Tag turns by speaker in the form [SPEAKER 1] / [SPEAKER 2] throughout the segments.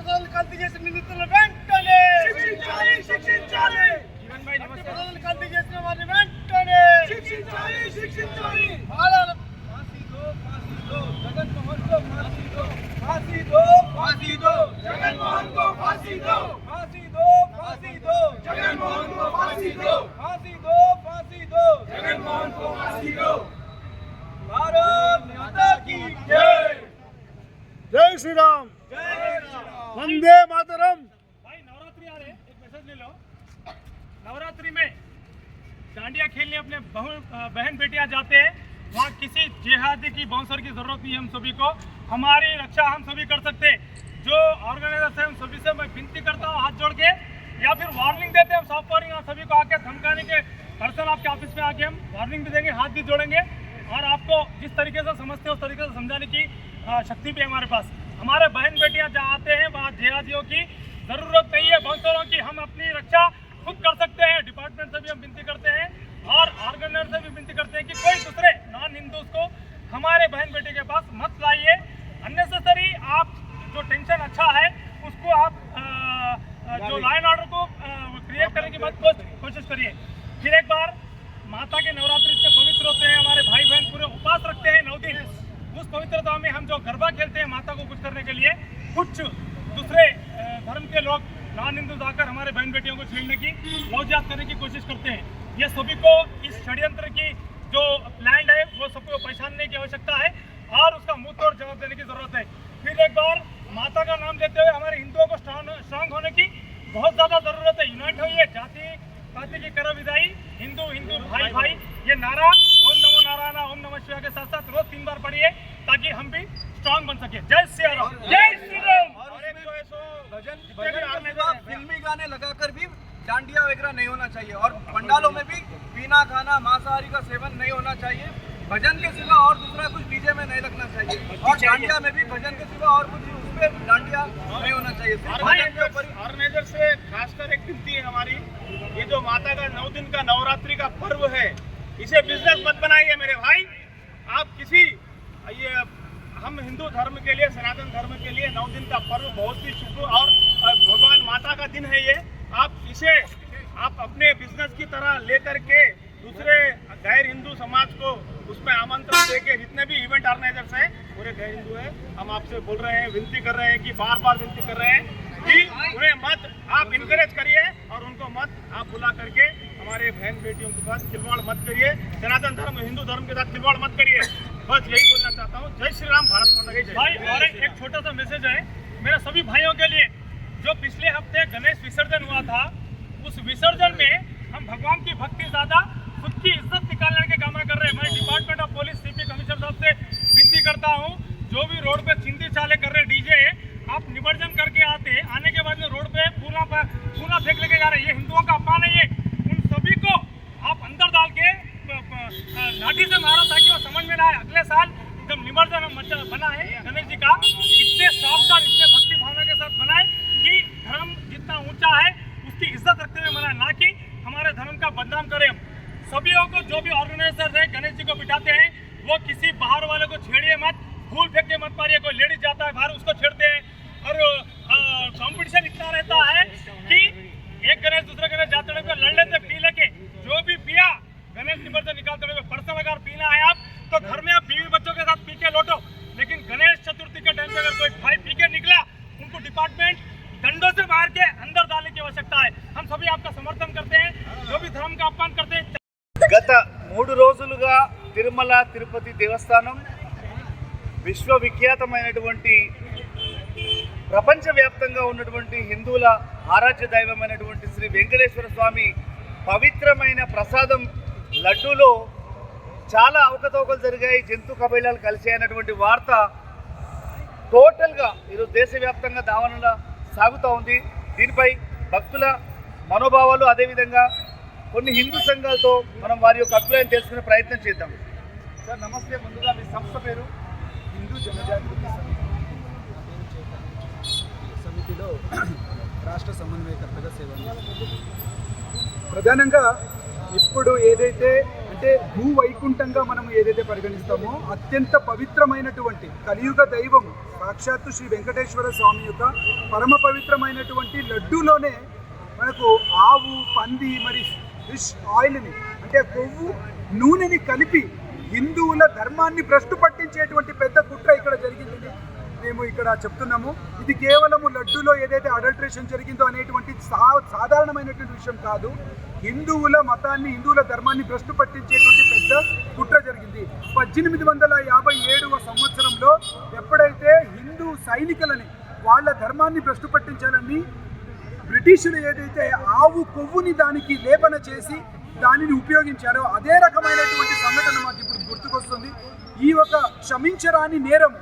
[SPEAKER 1] పదార్థాలను కల్తీ చేసిన నిందితులను వెంటనే శిక్షించాలి శిక్షించాలి. పదార్థాలను కల్తీ చేసిన వారిని వెంటనే శిక్షించాలి శిక్షించాలి. బాలాల ఫాసీదో ఫాసీదో జగన్ మోహన్తో ఫాసీదో ఫాసీదో ఫాసీదో జగన్ మోహన్తో ఫాసీదో. ఫాసీదో ఫాసీదో జగన్ మోహన్తో ఫాసీదో. ఫాసీదో ఫాసీదో జగన్ మోహన్తో ఫాసీదో की जय जय श्री राम
[SPEAKER 2] वंदे मातरम।
[SPEAKER 3] भाई, नवरात्रि आ रहे एक मैसेज ले लो। नवरात्रि में डांडिया खेलने अपने बहु बहन बेटियाँ जाते हैं। वहाँ किसी जिहादी की बाउंसर की ज़रूरत नहीं है हम सभी को। हमारी रक्षा हम सभी कर सकते जो ऑर्गेनाइजर है हम सभी से मैं विनती करता हूँ हाथ जोड़ के, या फिर वार्निंग देते हैं हम सॉफ्ट वार्निंग सभी को आके धमकाने के पर्सन आपके ऑफ़िस में आके हम वार्निंग भी देंगे, हाथ भी जोड़ेंगे। और आपको जिस तरीके से समझते हैं, उस तरीके से समझाने की शक्ति भी है हमारे पास। हमारे बहन बेटियाँ जहाँ आते हैं वहाँ जिहादियों की ज़रूरत नहीं है। बाउंसरों की हम अपनी रक्षा खुद कर सकते हैं। डिपार्टमेंट से भी हम विनती करते हैं और ऑर्गेनाइजर से भी विनती करते हैं कि कोई दूसरे नॉन हिंदूज को हमारे बहन बेटे के पास मत लाइए। अननेसेसरी आप जो टेंशन अच्छा है उसको आप जो लॉ एंड ऑर्डर को क्रिएट करने की मत कोशिश करिए। फिर एक बार माता के नवरात्रि इतने पवित्र होते हैं हमारे भाई बहन पूरे उपवास रखते हैं नौ दिन उस पवित्रता में हम जो गरबा खेलते हैं माता को खुश करने के लिए, कुछ दूसरे धर्म के लोग नॉन हिंदू आकर हमारे बहन बेटियों को छेड़ने की लौजात करने की कोशिश करते हैं। ये सभी को इस षड्यंत्र की जो लैंड है, वो सबको पहचानने की आवश्यकता है और उसका मुँह तोड़ जवाब देने की ज़रूरत है। फिर एक बार माता का नाम लेते हुए हमारे हिंदुओं को स्ट्रांग होने की बहुत ज़्यादा ज़रूरत है। यूनाइट होइए, जाति, पाति की करो विदाई हिंदू हिंदू भाई भाई ये नारा ओम नमो नारायण ओम नमः शिवाय के साथ साथ रोज तीन बार पढ़िए ताकि हम भी स्ट्रांग बन सके। जय श्री राम जय श्री राम
[SPEAKER 4] फिल्मी गाने लगाकर भी डांडिया वगैरह नहीं होना चाहिए। और पंडालों में भी पीना खाना मांसाहारी का सेवन नहीं होना चाहिए। भजन के सिवा और दूसरा कुछ डीजे में नहीं लगना चाहिए। और डांडिया में भी भजन के सिवा और कुछ उसमें डांडिया नहीं होना चाहिए। के
[SPEAKER 5] ऑर्गेनाइजर से खासकर एक विनती है हमारी। ये जो माता का नौ दिन का नवरात्रि का पर्व है इसे बिज़नेस मत बनाइए मेरे भाई। आप किसी ये हम हिंदू धर्म के लिए, सनातन धर्म के लिए नौ दिन का पर्व बहुत ही शुभ और भगवान माता का दिन है ये। आप इसे, आप अपने बिज़नेस की तरह लेकर के दूसरे गैर हिंदू समाज को उसमें आमंत्रण देके जितने भी इवेंट ऑर्गेनाइजर्स हैं, पूरे गैर हिंदू हैं, हम आपसे बोल रहे हैं, विनती कर रहे हैं कि बार बार विनती कर रहे हैं कि उन्हें मत, आप इनकरेज करिए और उनको मत आप बुला करके हमारे बहन बेटियों के साथ खिलवाड़ मत करिए। सनातन धर्म, हिंदू धर्म के साथ खिलवाड़ मत करिए। बस यही बोलना चाहता हूँ। जय श्री राम, भारत
[SPEAKER 3] भाई, और एक छोटा सा मैसेज है। मेरे सभी भाइयों के लिए, जो पिछले हफ़्ते गणेश विसर्जन हुआ था, उस विसर्जन में हम भगवान की भक्ति ज़्यादा, खुद की इज़्ज़त निकालने के काम कर रहे हैं। मैं department of police CP commissioner साहब से विनती करता हूँ, जो भी रोड पे चिंती चाले कर रहे डीजे, आप निमज्जन करके आते, आने के बाद में रोड पे पूरा पूरा फेंक लेके जा रहे ये हिंदुओं का अपमान है ये उन सभी को आप अंदर डाल के प- प- लाठी से मारो ताकि वो समझ अगले साल जब निमज्जन मचा- बना है। गणेश जी का इतने और इतने भक्ति भावना के साथ बनाए कि धर्म जितना ऊँचा है, उसकी इज़्ज़त रखते हुए मनाए, ना कि हमारे धर्म का बदनाम करें सभी को जो भी ऑर्गेनाइजर है, गणेश जी को बिठाते हैं, वो किसी बाहर वाले को छेड़िए मत फूल फेंक के मत मारिए कोई लेडीज़ जाता है बाहर, उसको छेड़ते हैं। और कंपटीशन इतना रहता है कि एक गणेश दूसरे गणेश जाते लड़ लेते
[SPEAKER 2] తిరుపతి దేవస్థానం విశ్వవిఖ్యాతమైనటువంటి ప్రపంచవ్యాప్తంగా ఉన్నటువంటి హిందువుల ఆరాధ్య దైవమైనటువంటి శ్రీ వెంకటేశ్వర స్వామి పవిత్రమైన ప్రసాదం లడ్డూలో చాలా అవకతవకలు జరిగాయి జంతు కబైలాలు కలిసాయన్నటువంటి వార్త టోటల్గా ఈరోజు దేశవ్యాప్తంగా దావనలా సాగుతూ ఉంది. దీనిపై భక్తుల మనోభావాలు అదేవిధంగా కొన్ని హిందూ సంఘాలతో మనం వారి యొక్క అభిప్రాయం తెలుసుకునే ప్రయత్నం చేద్దాం. సార్ నమస్తే. ముందుగా మీ సంస్థ పేరు?
[SPEAKER 4] హిందూ జనజాగృతి సమితి. సమితిలో రాష్ట్ర సమన్వయకర్తగా సేవ ప్రధానంగా ఇప్పుడు ఏదైతే అంటే భూ వైకుంఠంగా మనం ఏదైతే పరిగణిస్తామో అత్యంత పవిత్రమైనటువంటి కలియుగ దైవం సాక్షాత్తు శ్రీ వెంకటేశ్వర స్వామి యొక్క పరమ పవిత్రమైనటువంటి లడ్డూలోనే మనకు ఆవు పంది మరి ఫిష్ ఆయిల్ని అంటే కొవ్వు నూనెని కలిపి హిందువుల ధర్మాన్ని భ్రష్టు పట్టించేటువంటి పెద్ద కుట్ర ఇక్కడ జరిగింది. మేము ఇక్కడ చెప్తున్నాము ఇది కేవలము లడ్డూలో ఏదైతే అడల్ట్రేషన్ జరిగిందో అనేటువంటి సా సాధారణమైనటువంటి విషయం కాదు. హిందువుల మతాన్ని హిందువుల ధర్మాన్ని భ్రష్టు పట్టించేటువంటి పెద్ద కుట్ర జరిగింది. పద్దెనిమిది వందల యాభై ఏడవ సంవత్సరంలో ఎప్పుడైతే హిందూ సైనికులని వాళ్ళ ధర్మాన్ని భ్రష్టు పట్టించాలని బ్రిటిషులు ఏదైతే ఆవు కొవ్వుని దానికి లేపన చేసి దానిని ఉపయోగించారో అదే రకమైనటువంటి సంఘటన మాకు ఇప్పుడు ఈ ఒక క్షమించరాని నేరం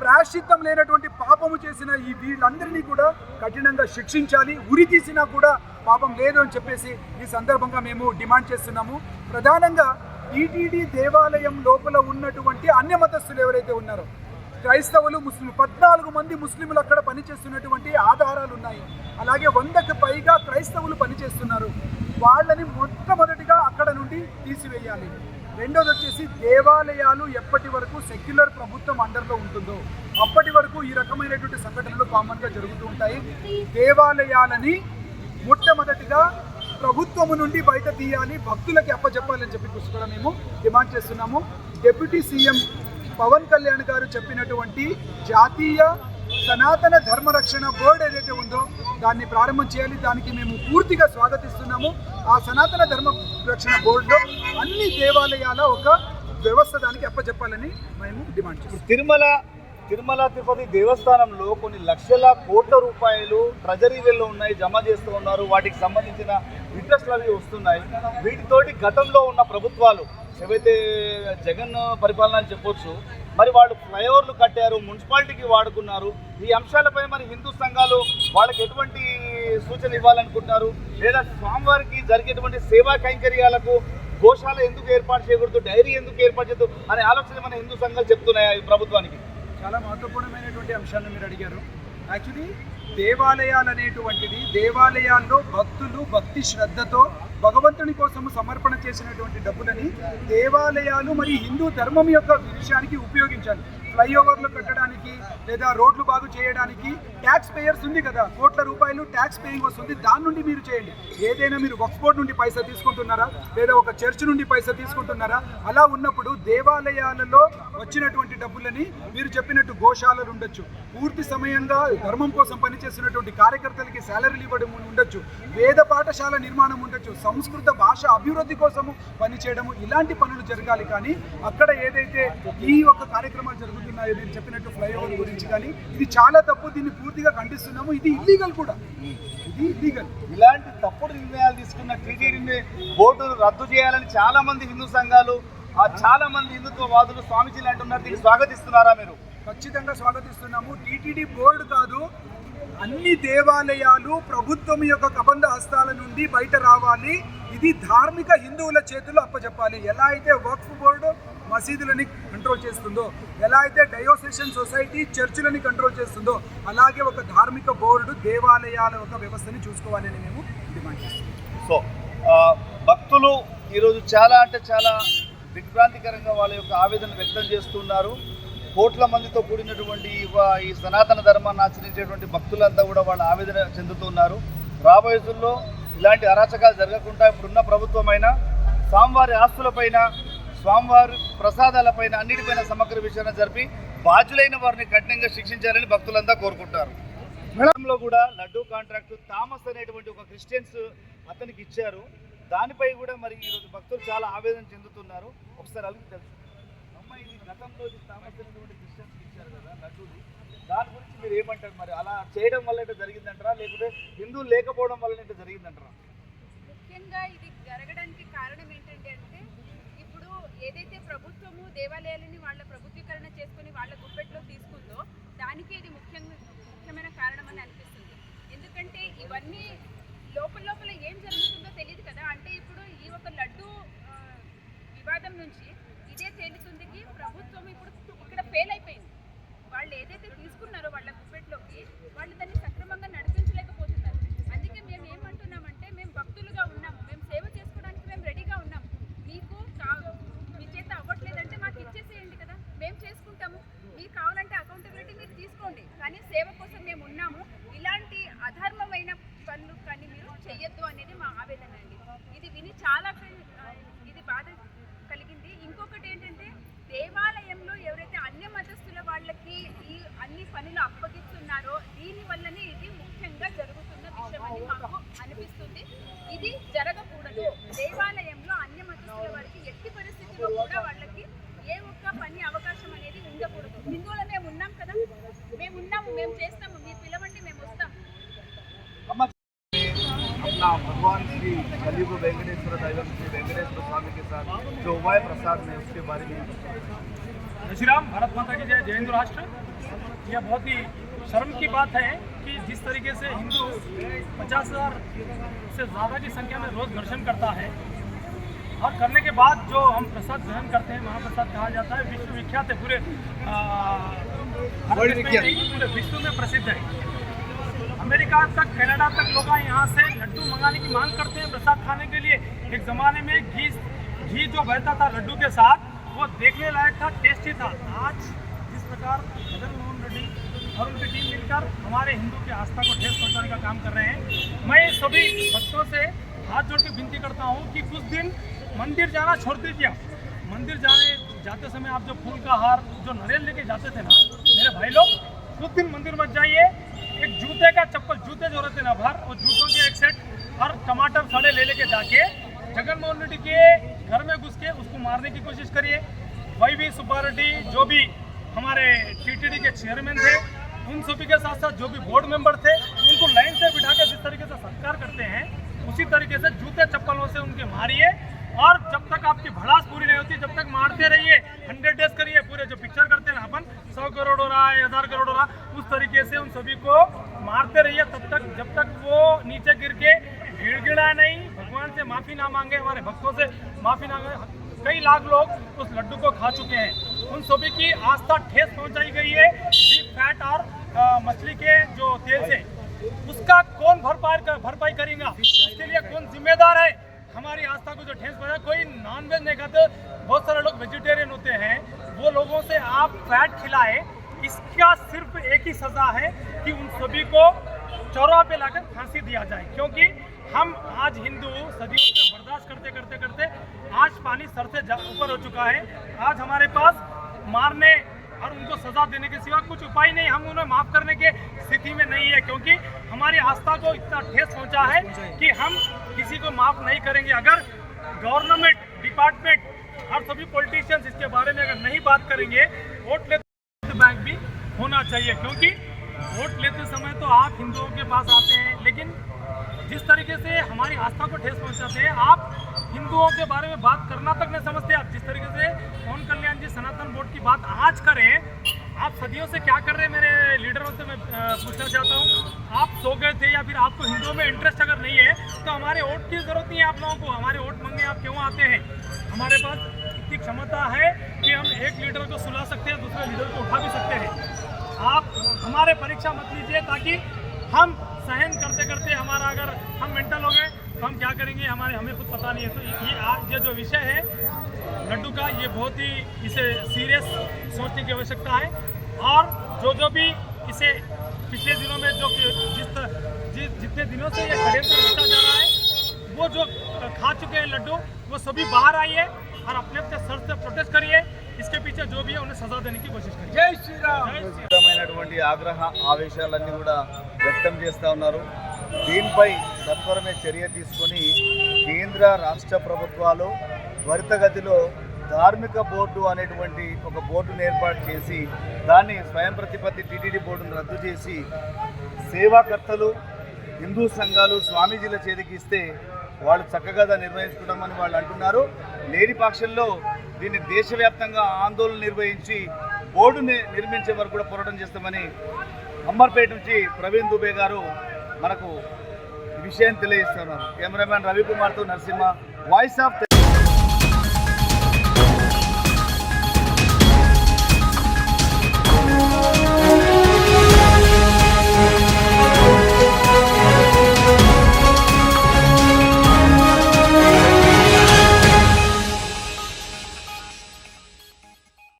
[SPEAKER 4] ప్రాశ్చిత్తం లేనటువంటి పాపము చేసిన ఈ వీళ్ళందరినీ కూడా కఠినంగా శిక్షించాలి. ఉరి తీసినా కూడా పాపం లేదు అని చెప్పేసి ఈ సందర్భంగా మేము డిమాండ్ చేస్తున్నాము. ప్రధానంగా టీటీడీ దేవాలయం లోపల ఉన్నటువంటి అన్య మతస్థులు ఎవరైతే ఉన్నారో క్రైస్తవులు ముస్లిం పద్నాలుగు మంది ముస్లింలు అక్కడ పనిచేస్తున్నటువంటి ఆధారాలు ఉన్నాయి. అలాగే వందకు పైగా క్రైస్తవులు పనిచేస్తున్నారు. వాళ్ళని మొట్టమొదటిగా అక్కడ నుండి తీసివేయాలి. రెండోది వచ్చేసి దేవాలయాలు ఎప్పటి వరకు సెక్యులర్ ప్రభుత్వం అండర్లో ఉంటుందో అప్పటి వరకు ఈ రకమైనటువంటి సంఘటనలు కామన్గా జరుగుతూ ఉంటాయి. దేవాలయాలని మొట్టమొదటిగా ప్రభుత్వము నుండి బయట తీయాలి భక్తులకి అప్పచెప్పాలని చెప్పి కూడా మేము డిమాండ్ చేస్తున్నాము. డిప్యూటీ సీఎం పవన్ కళ్యాణ్ గారు చెప్పినటువంటి జాతీయ సనాతన ధర్మ రక్షణ బోర్డు ఏదైతే ఉందో దాన్ని ప్రారంభం చేయాలి దానికి మేము పూర్తిగా స్వాగతిస్తున్నాము. ఆ సనాతన ధర్మ రక్షణ బోర్డులో అన్ని దేవాలయాల ఒక వ్యవస్థ దానికి అప్పచెప్పాలని మేము డిమాండ్ చేస్తున్నాం.
[SPEAKER 2] తిరుమల తిరుమల తిరుపతి దేవస్థానంలో కొన్ని లక్షల కోట్ల రూపాయలు ట్రెజరీలలో ఉన్నాయి జమ చేస్తూ ఉన్నారు. వాటికి సంబంధించిన ఇంట్రెస్ట్లు అవి వస్తున్నాయి. వీటితోటి గతంలో ఉన్న ప్రభుత్వాలు ఏవైతే జగన్ పరిపాలన అని చెప్పొచ్చు మరి వాళ్ళు ఫ్లైఓవర్లు కట్టారు మున్సిపాలిటీకి వాడుకున్నారు. ఈ అంశాలపై మరి హిందూ సంఘాలు వాళ్ళకి ఎటువంటి సూచన ఇవ్వాలనుకుంటున్నారు? లేదా స్వామివారికి జరిగేటువంటి సేవా కైంకర్యాలకు గోశాల ఎందుకు ఏర్పాటు చేయకూడదు డైరీ ఎందుకు ఏర్పాటు చేయదు అనే ఆలోచన మన హిందూ సంఘాలు చెప్తున్నాయి ప్రభుత్వానికి?
[SPEAKER 4] చాలా మహత్వపూర్ణమైనటువంటి అంశాన్ని మీరు అడిగారు. యాక్చువల్లీ దేవాలయాలు అనేటువంటిది దేవాలయాల్లో భక్తులు భక్తి శ్రద్ధతో భగవంతుని కోసం సమర్పణ చేసినటువంటి డబ్బులని దేవాలయాలు మరియు హిందూ ధర్మం యొక్క విషయానికి ఉపయోగించాలి ఫ్లైఓవర్లు కట్టడానికి లేదా రోడ్లు బాగు చేయడానికి ట్యాక్స్ పేయర్స్ ఉంది కదా. కోట్ల రూపాయలు ట్యాక్స్ పేయింగ్ వస్తుంది. దాని నుండి మీరు చేయండి. ఏదైనా మీరు వక్ఫ్ బోర్డ్ నుండి పైసా తీసుకుంటున్నారా? లేదా ఒక చర్చ్ నుండి పైసా తీసుకుంటున్నారా? అలా ఉన్నప్పుడు దేవాలయాలలో వచ్చినటువంటి డబ్బులని మీరు చెప్పినట్టు గోశాలలు ఉండొచ్చు. పూర్తి సమయంగా ధర్మం కోసం పనిచేస్తున్నటువంటి కార్యకర్తలకి శాలరీలు ఇవ్వడం ఉండొచ్చు. వేద పాఠశాల నిర్మాణం ఉండొచ్చు. సంస్కృత భాష అభివృద్ధి కోసము పనిచేయడము ఇలాంటి పనులు జరగాలి కానీ అక్కడ ఏదైతే ఈ యొక్క కార్యక్రమాలు జరుగుతున్నాయో మీరు చెప్పినట్టు ఫ్లైఓవర్ గురించి కానీ. ఇది చాలా తప్పు దీన్ని పూర్తిగా ఖండిస్తున్నాము. ఇది ఇల్లీగల్ కూడా. ఇది ఇల్లీగల్
[SPEAKER 2] ఇలాంటి తప్పుడు నిర్ణయాలు తీసుకున్న టీటీడీని బోర్డును రద్దు చేయాలని చాలా మంది హిందూ సంఘాలు ఆ చాలా మంది హిందుత్వవాదులు స్వామీజీలు అంటున్నారు. దీన్ని స్వాగతిస్తున్నారా మీరు?
[SPEAKER 4] ఖచ్చితంగా స్వాగతిస్తున్నాము. టీటీడీ బోర్డు కాదు అన్ని దేవాలయాలు ప్రభుత్వం యొక్క కబంధ హస్తాల నుండి బయట రావాలి. ఇది ధార్మిక హిందువుల చేతుల్లో అప్పచెప్పాలి ఎలా అయితే వక్ఫ్ బోర్డు మసీదులని కంట్రోల్ చేస్తుందో ఎలా అయితే డయోసెషన్ సొసైటీ చర్చిలని కంట్రోల్ చేస్తుందో అలాగే ఒక ధార్మిక బోర్డు దేవాలయాల ఒక వ్యవస్థని చూసుకోవాలని మేము డిమాండ్ చేస్తున్నాం.
[SPEAKER 2] సో భక్తులు ఈరోజు చాలా అంటే చాలా దిగ్భ్రాంతికరంగా వాళ్ళ యొక్క ఆవేదన వ్యక్తం చేస్తున్నారు. కోట్ల మందితో కూడినటువంటి ఈ సనాతన ధర్మాన్ని ఆచరించేటువంటి భక్తులంతా కూడా వాళ్ళ ఆవేదన చెందుతున్నారు. రాబోయే ఇలాంటి అరాచకాలు జరగకుండా ఇప్పుడున్న ప్రభుత్వమైన స్వామివారి ఆస్తులపైన స్వామివారి ప్రసాదాలపైన అన్నిటిపైన సమగ్ర విచారణ జరిపి బాధ్యులైన వారిని కఠినంగా శిక్షించాలని భక్తులంతా కోరుకుంటారు. మేడంలో కూడా లడ్డూ కాంట్రాక్ట్ థామస్ అనేటువంటి ఒక క్రిస్టియన్స్ అతనికి ఇచ్చారు. దానిపై కూడా మరి ఈరోజు భక్తులు చాలా ఆవేదన చెందుతున్నారు. ఒకసారి అలిగి తెలుసు. అమ్మాయి గతంలో థామస్ అనేటువంటి క్రిస్టియన్స్ ఇచ్చారు కదా లడ్డూది దాని గురించి మీరు ఏమంటారు మరి? అలా చేయడం వల్ల ఇట్లా జరిగిందంటారా? లేకపోతే హిందువులు లేకపోవడం వల్ల ఇట్లా జరిగిందంటారా?
[SPEAKER 6] ముఖ్యంగా ఇది జరగడానికి కారణం ఏదైతే ప్రభుత్వము దేవాలయాలని వాళ్ళ ప్రభుత్వీకరణ చేసుకుని వాళ్ళ గుప్పెట్లో తీసుకుందో దానికి ఇది ముఖ్యంగా ముఖ్యమైన కారణం అని అనిపిస్తుంది. ఎందుకంటే ఇవన్నీ లోపల లోపల ఏం జరుగుతుందో తెలియదు కదా. అంటే ఇప్పుడు ఈ ఒక లడ్డు వివాదం నుంచి ఇదే తేలుతుంది ప్రభుత్వం ఇప్పుడు ఇక్కడ ఫెయిల్ అయిపోయింది. వాళ్ళు ఏదైతే తీసుకున్నారో వాళ్ళ గుప్పెట్లోకి వాళ్ళు దాన్ని సక్రమంగా నడిపి అందుకే మేము ఏమంటున్నామంటే మేము భక్తులుగా ఉన్నాము మేము సేవ చేసుకోవడానికి మేము రెడీగా ఉన్నాము మీకు కా- మీ చేత అవ్వట్లేదంటే మాకు ఇచ్చేసేయండి కదా మేము చేసుకుంటాము మీకు కావాలంటే అకౌంటబిలిటీ మీరు కానీ సేవ కోసం మేము ఉన్నాము. ఇలాంటి అధర్మమైన పనులు కానీ మీరు చెయ్యొద్దు అనేది మా ఆవేదన అండి. ఇది విని చాలా ఇది బాధ కలిగింది. ఇంకొకటి ఏంటంటే దేవాలయంలో ఎవరైతే అన్య మతస్థుల వాళ్ళకి ఈ అన్ని పనులు అప్పగిస్తున్నారో దీని వల్లనే ఇది ముఖ్యంగా జరుగుతున్న విషయం అని మాకు అనిపిస్తుంది. ఇది
[SPEAKER 2] జర कलयुग वेंकटेश्वर श्री वेंकटेश्वर स्वामी के साथ जो उमाय प्रसाद में उसके बारे में।
[SPEAKER 3] श्री राम भारत माता की जय जय हिंदू राष्ट्र। यह बहुत ही शर्म की बात है कि जिस तरीके से हिंदू पचास हज़ार से ज़्यादा की संख्या में रोज़ दर्शन करता है और करने के बाद जो हम प्रसाद ग्रहण करते हैं महाप्रसाद कहा जाता है विश्व विख्यात है पूरे पूरे विश्व में प्रसिद्ध है। अमेरिका तक कनाडा तक लोग यहाँ से लड्डू मंगाने की मांग करते हैं प्रसाद खाने के एक ज़माने में घी घी जो बहता था लड्डू के साथ, वो देखने लायक था टेस्टी था। आज जिस प्रकार जगन मोहन रेड्डी और उनकी टीम मिलकर हमारे हिंदू की आस्था को ठेस पहुँचाने का काम कर रहे हैं, मैं सभी भक्तों से हाथ जोड़ के विनती करता हूँ कि कुछ दिन मंदिर जाना छोड़ दीजिए मंदिर जाने, जाते समय आप जो फूल का हार, जो नरियल लेके जाते थे ना, मेरे भाई लोग, कुछ दिन मंदिर मत जाइए। एक जूते का चप्पल, जूते जो रहते ना भर वो जूतों के एक सेट और टमाटर सड़े ले लेके जाके जगन मोहन रेड्डी के घर में घुस के उसको मारने की कोशिश करिए। वही भी सुब्बा रेड्डी जो भी हमारे टीटीडी के चेयरमैन थे, उन सभी के साथ साथ जो भी बोर्ड मेंबर थे, उनको लाइन से बिठा के जिस तरीके से सत्कार करते हैं, उसी तरीके से जूते चप्पलों से उनके मारिए। और जब तक आपकी भड़ास पूरी नहीं होती, जब तक मारते रहिए हंड्रेड डेज़ करिए, पूरे जो पिक्चर करते हैं अपन, सौ करोड़ हो रहा है, हज़ार करोड़ हो रहा उस तरीके से उन सभी को मारते रहिए। तब तक, जब तक वो नीचे गिर के गिड़गिड़ा नहीं से माफ़ी ना मांगे हमारे भक्तों से माफ़ी ना मांगे। कई लाख लोग उस लड्डू को खा चुके हैं। उन सभी की आस्था ठेस पहुंचाई गई है। फैट और मछली के जो तेल से। उसका कौन भरपाई कर, भरपाई करेगा? उसके लिए कौन जिम्मेदार है? हमारी आस्था को जो ठेस पहुँचा कोई नॉनवेज नहीं खाते। बहुत सारे लोग वेजिटेरियन होते हैं। वो लोगों से आप फैट खिलाए। इसका सिर्फ़ एक ही सजा है कि उन सभी को चौराहा पे लाकर फांसी दिया जाए। क्योंकि हम आज हिंदू सदियों से बर्दाश्त करते करते करते आज पानी सर से ऊपर हो चुका है। आज हमारे पास मारने और उनको सजा देने के सिवा कुछ उपाय नहीं, हम उन्हें माफ़ करने के स्थिति में नहीं है, क्योंकि हमारी आस्था को इतना ठेस पहुँचा है कि हम किसी को माफ़ नहीं करेंगे। अगर गवर्नमेंट, डिपार्टमेंट और सभी पॉलिटिशियंस इसके बारे में अगर नहीं बात करेंगे, वोट लेते बैंक भी होना चाहिए, क्योंकि वोट लेते समय तो आप हिंदुओं के पास आते हैं, लेकिन जिस तरीके से हमारी आस्था को ठेस पहुंचाते हैं, आप हिंदुओं के बारे में बात करना तक नहीं समझते आप जिस तरीके से पवन कल्याण जी सनातन बोर्ड की बात आज करें आप सदियों से क्या कर रहे हैं मेरे लीडरों से मैं पूछना चाहता हूँ, आप सो गए थे या फिर आपको हिंदुओं में इंटरेस्ट अगर नहीं है तो हमारे वोट की ज़रूरत नहीं है आप लोगों को, हमारे वोट मांगने आप क्यों आते हैं? हमारे पास इतनी क्षमता है कि हम एक लीडर को सुला सकते हैं, दूसरे लीडर को उठा भी सकते हैं। आप हमारे परीक्षा मत लीजिए ताकि हम सहन करते करते हमारा अगर हम मेंटल हो गए तो हम क्या करेंगे हमारे हमें कुछ पता नहीं है तो ये आज ये जो विषय है लड्डू का ये बहुत ही इसे सीरियस सोचने की आवश्यकता है और जो जो भी इसे पिछले दिनों में जो कि जिस तरह- जिस जितने दिनों से ये षड्यंत्र रचा जा रहा है वो जो खा चुके हैं लड्डू वो सभी बाहर आइए और अपने अपने सर से प्रोटेस्ट करिए इसके पीछे जो भी है उन्हें सजा देने की कोशिश करिए
[SPEAKER 4] జై శ్రీరామ్
[SPEAKER 3] जय श्री राम।
[SPEAKER 2] విధమైనటువంటి ఆగ్రహ ఆవేశాలన్నీ కూడా వ్యక్తం చేస్తూ ఉన్నారు. దీనిపై సత్వరమే చర్య తీసుకొని కేంద్ర రాష్ట్ర ప్రభుత్వాలు త్వరితగతిలో ధార్మిక బోర్డు అనేటువంటి ఒక బోర్డును ఏర్పాటు చేసి దాన్ని స్వయం ప్రతిపత్తి టీటీడీ బోర్డును రద్దు చేసి సేవాకర్తలు హిందూ సంఘాలు స్వామీజీల చేతికి ఇస్తే వాళ్ళు చక్కగా దాన్ని నిర్వహించుకుంటామని వాళ్ళు అంటున్నారు. లేని పక్షంలో దీన్ని దేశవ్యాప్తంగా ఆందోళన నిర్వహించి బోర్డుని నిర్మించే వరకు కూడా పోరాటం చేస్తామని అమ్మర్పేట నుంచి ప్రవీణ్ దుబే గారు మనకు ఈ విషయాన్ని తెలియజేస్తున్నారు. కెమెరామ్యాన్ రవికుమార్తో నరసింహ వాయిస్ ఆఫ్